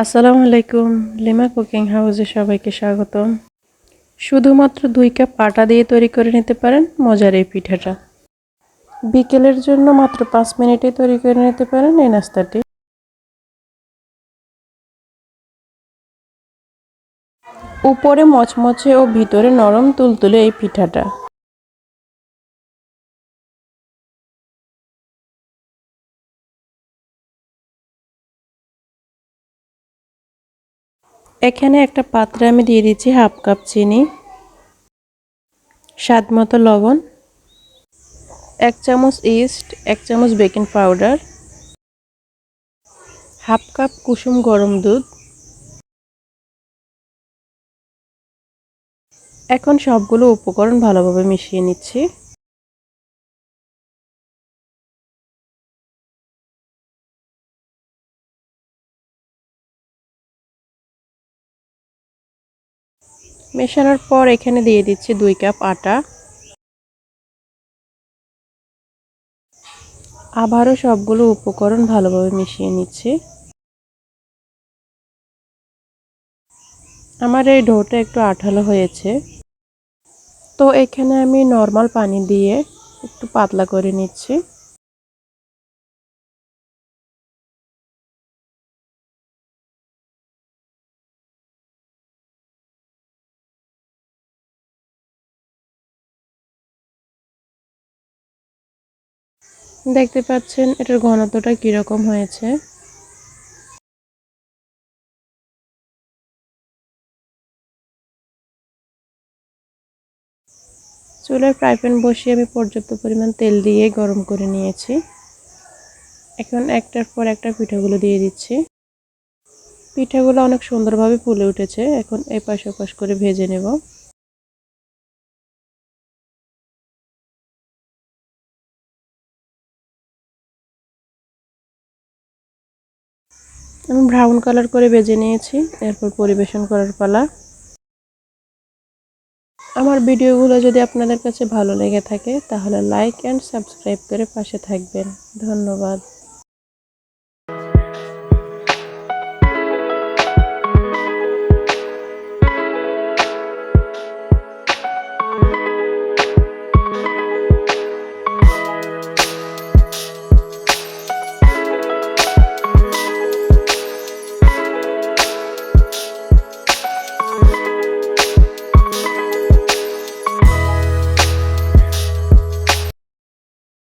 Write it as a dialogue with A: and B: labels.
A: আসসালামু আলাইকুম। Lima cooking হাউসে সবাইকে স্বাগতম। শুধুমাত্র দুই কাপ আটা দিয়ে তৈরি করে নিতে পারেন মজার এই পিঠাটা। বিকেলের জন্য মাত্র পাঁচ মিনিটে তৈরি করে নিতে পারেন এই নাস্তাটি। উপরে মচমচে ও ভিতরে নরম তুলতুলে এই পিঠাটা। এখানে একটা পাত্রে আমি দিয়ে দিচ্ছি হাফ কাপ চিনি, স্বাদ মতো লবণ, এক চামচ ইস্ট, এক চামচ বেকিং পাউডার, হাফ কাপ কুসুম গরম দুধ, এখন সবগুলো উপকরণ ভালোভাবে মিশিয়ে নিচ্ছি। মেশানোর পর এখানে দিয়ে দিচ্ছি দুই কাপ আটা। আবারও সবগুলো উপকরণ ভালোভাবে মিশিয়ে নিচ্ছি। আমার এই ডোটা একটু আঠালো হয়েছে। তো এখানে আমি নর্মাল পানি দিয়ে একটু পাতলা করে নিচ্ছি। দেখতে পাচ্ছেন, এটার ঘনত্বটা কীরকম হয়েছে? চুলায় ফ্রাই প্যান বসিয়ে আমি পর্যাপ্ত পরিমাণ তেল দিয়ে গরম করে নিয়েছি। এখন একটার পর একটা পিঠাগুলো দিয়ে দিচ্ছি। পিঠাগুলো অনেক সুন্দরভাবে ফুলে উঠেছে। এখন এপাশ ওপাশ করে ভেজে নেব। আমি ব্রাউন কালার করে ভেজে নিয়েছি। এরপর পরিবেশন করার পালা। আমার ভিডিওগুলো যদি আপনাদের কাছে ভালো লেগে থাকে, তাহলে লাইক অ্যান্ড সাবস্ক্রাইব করে পাশে থাকবেন। ধন্যবাদ।